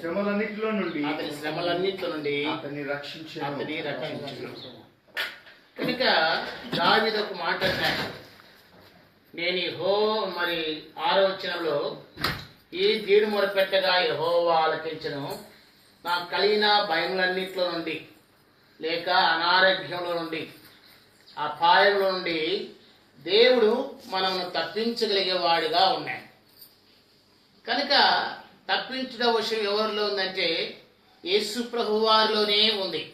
శ్రమలన్నిటిలో నుండి అతని శ్రమలన్నిటి నుండి అతన్ని రక్షించాను. అతని రక్షించును. కనుక దావిద ఒక మాట అన్నాడు. నేను హో మరి ఆలోచనలో ఈ దీడు మొరపెట్టగా యహోవా ఆలకించను. నాకు కలిగిన భయములన్నిట్లో నుండి లేక అనారోగ్యంలో నుండి అపాయంలో నుండి దేవుడు మనల్ని తప్పించగలిగేవాడిగా ఉన్నాడు. కనుక తప్పించడం విషయం ఎవరిలో ఉందంటే యేసు ప్రభు వారిలోనే ఉంది.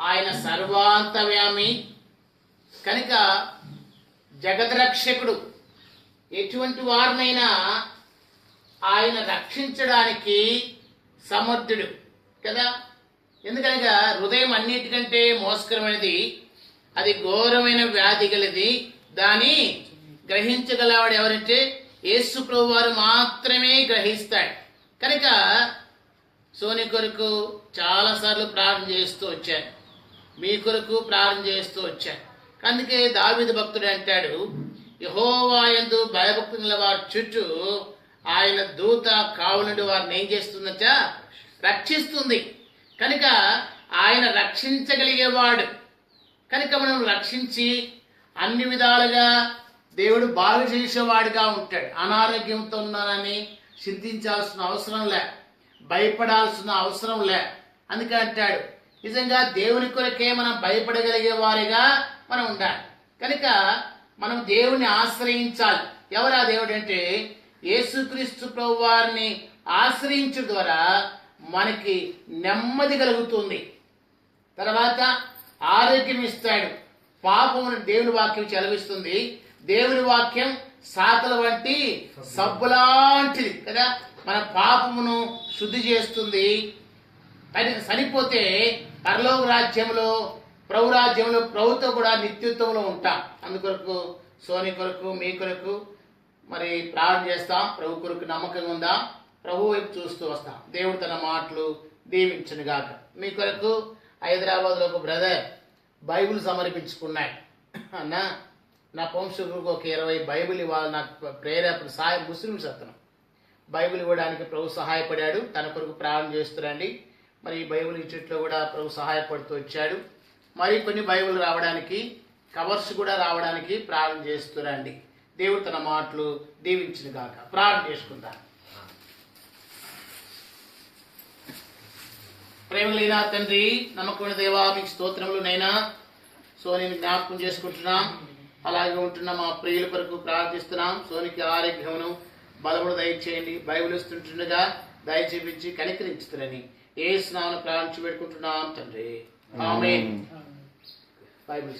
ఆయన సర్వాంతవ్యామి కనుక జగద్రక్షకుడు ఎటువంటి వారినైనా ఆయన రక్షించడానికి సమర్థుడు కదా? ఎందుకనగా హృదయం అన్నిటికంటే మోసకరమైనది అది ఘోరమైన వ్యాధి గలది దాన్ని గ్రహించగలవాడు ఎవరంటే యేసు ప్రభు వారు మాత్రమే గ్రహిస్తాడు. కనుక సోని కొరకు చాలాసార్లు ప్రార్థన చేస్తూ వచ్చాను మీ కొరకు ప్రార్థన చేస్తూ వచ్చాను అందుకే దావిద భక్తుడు అంటాడు యహోవాయందు భయభక్తుల వారి చుట్టూ ఆయన దూత కావునుడు వారిని ఏం చేస్తుందట? రక్షిస్తుంది. కనుక ఆయన రక్షించగలిగేవాడు. కనుక మనం రక్షించి అన్ని విధాలుగా దేవుడు బాగు చేసేవాడిగా ఉంటాడు. అనారోగ్యంతో ఉన్నానని చింతించాల్సిన అవసరం లే. భయపడాల్సిన అవసరం లే. అందుకే అంటాడు నిజంగా దేవుని కొరకే మనం భయపడగలిగే వారిగా మనం ఉండాలి. కనుక మనం దేవుని ఆశ్రయించాలి. ఎవరా దేవుడు అంటే? యేసుక్రీస్తు ప్రభు వారిని ఆశ్రయించడం ద్వారా మనకి నెమ్మది కలుగుతుంది. తర్వాత ఆరోగ్యం ఇస్తాడు. పాపమును దేవుని వాక్యం చలవిస్తుంది. దేవుని వాక్యం సాకల వంటి సబ్బులాంటిది కదా? మన పాపమును శుద్ధి చేస్తుంది. అది చనిపోతే పరలోక రాజ్యంలో ప్రభు రాజ్యంలో ప్రభుతో కూడా నిత్యత్వంలో ఉంటాం. అందుకొరకు సోని కొరకు మీ కొరకు మరి ప్రార్థన చేస్తాం. ప్రభు కొరకు నమ్మకంగా ఉందాం. ప్రభు వైపు చూస్తూ వస్తాం. దేవుడు తన మాటలు దీవించను గాక. మీ కొరకు హైదరాబాద్లో ఒక బ్రదర్ బైబిల్ సమర్పించుకున్నాయి అన్న నా వంశకులకు ఒక ఇరవై బైబిల్ ఇవ్వాలి నాకు ప్రేరేపణ సహాయం ముస్లిమ్స్ అతను బైబిల్ ఇవ్వడానికి ప్రభు సహాయపడాడు. తన కొరకు ప్రారంభం చేస్తురండి. మరి ఈ బైబిల్ ఇచ్చట్లో కూడా ప్రభు సహాయపడుతూ వచ్చాడు. మరి కొన్ని బైబిల్ రావడానికి కవర్స్ కూడా రావడానికి ప్రారంభం చేస్తురండి. దేవుడు తన మాటలు దీవించిన గాక. ప్రార్థన చేసుకుందాం. ప్రేమలైన తండ్రి నమ్మకమైన దేవా మీకు స్తోత్రములు నైనా. సో నేను జ్ఞాపకం చేసుకుంటున్నాం. అలాగే ఉంటున్న మా ప్రియుల కొరకు ప్రార్థిస్తున్నాం. సోనికి ఆరోగ్యమును బలమును దయచేయండి. బైబిల్ ఇస్తుంటుండగా దయచేపించి కనికరించుతురని ఏ స్నానం ప్రారంభించి పెట్టుకుంటున్నాం తండ్రి. ఆమె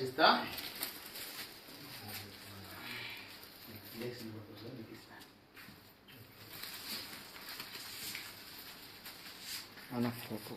ఇస్తా అన్న ఫోటో.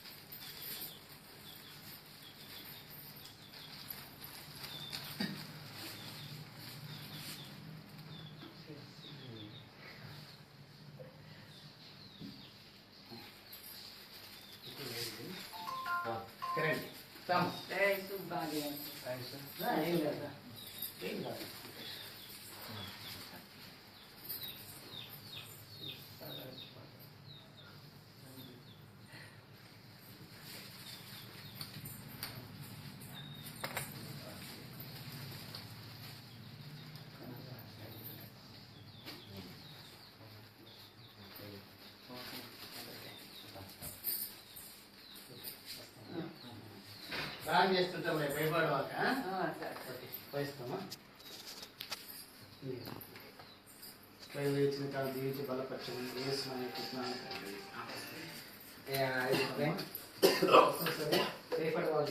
do Bahia. ఏం లేదా ఏం కాదు ప్రాణం చేస్తుంటాం రేపు భయపడవాక Ah, tá. వహిస్తామా ట్రైన్ ఇచ్చిన కాలం దీవించి É, aí, bem? రేపటి వాళ్ళు